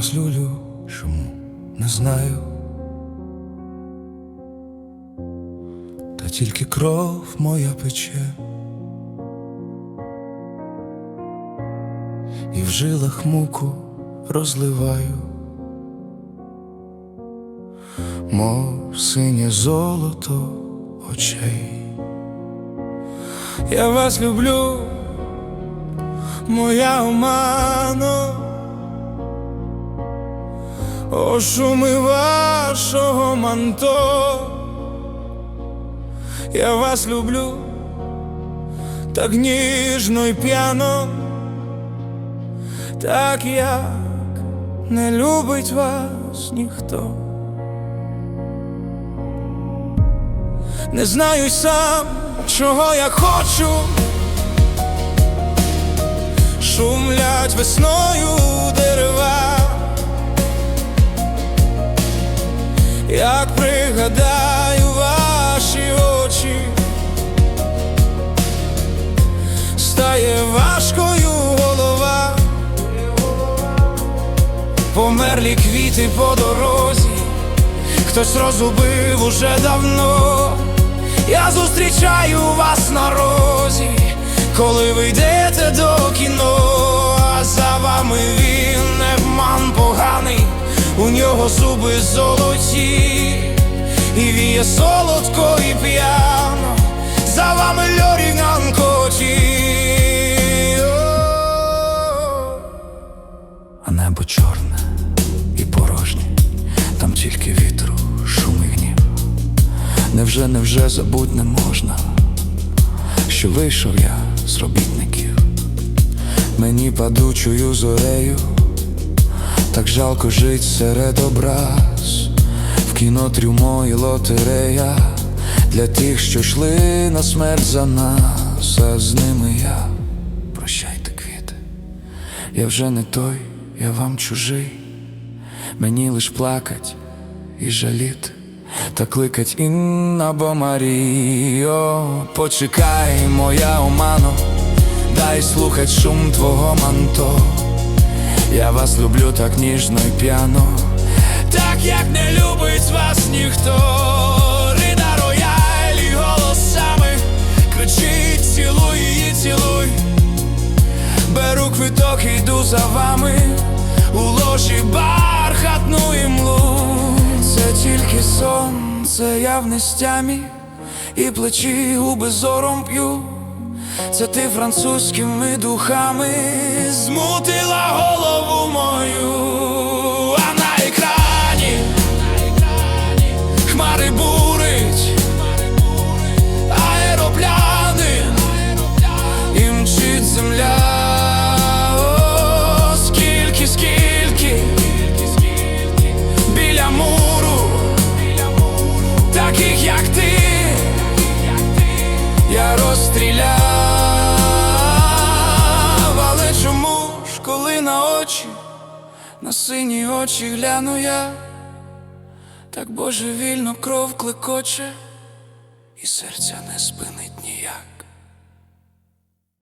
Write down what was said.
вас люблю, чому не знаю. Та тільки кров моя пече. І в жилах муку розливаю, мов синє золото очей. Я вас люблю, моя омано, о шуми вашого манто. Я вас люблю так ніжно й п'яно, так як не любить вас ніхто. Не знаю сам, чого я хочу. Шумлять весною дерева, як пригадаю ваші очі, стає важкою голова, померлі квіти по дорозі, хтось розубив уже давно. Я зустрічаю вас на розі, коли ви йдете до кіно, зуби золоті, і віє солодко і п'яно, за вами льорі нанкоті. А небо чорне і порожнє, там тільки вітру, шум і гнів. Невже, невже забудь не можна, що вийшов я з робітників, мені падучою зорею, так жалко жить серед образ, в кіно трюмо і лотерея. Для тих, що йшли на смерть за нас, а з ними я. Прощайте, квіти, я вже не той, я вам чужий, мені лиш плакать і жаліти. Та кликать Інна бо Маріо, почекай, моя омано, дай слухать шум твого манто. Я вас люблю так ніжно і п'яно, так як не любить вас ніхто. Рида роялі голосами кричить, цілуй її, цілуй. Беру квиток, і йду за вами у ложі бархатну імлу. Це тільки сон, це я в нестямі, і плечі губи зором п'ю. Це ти французькими духами змутила голову мою, на сині очі гляну я, так божевільно кров клекоче, і серця не спинить ніяк.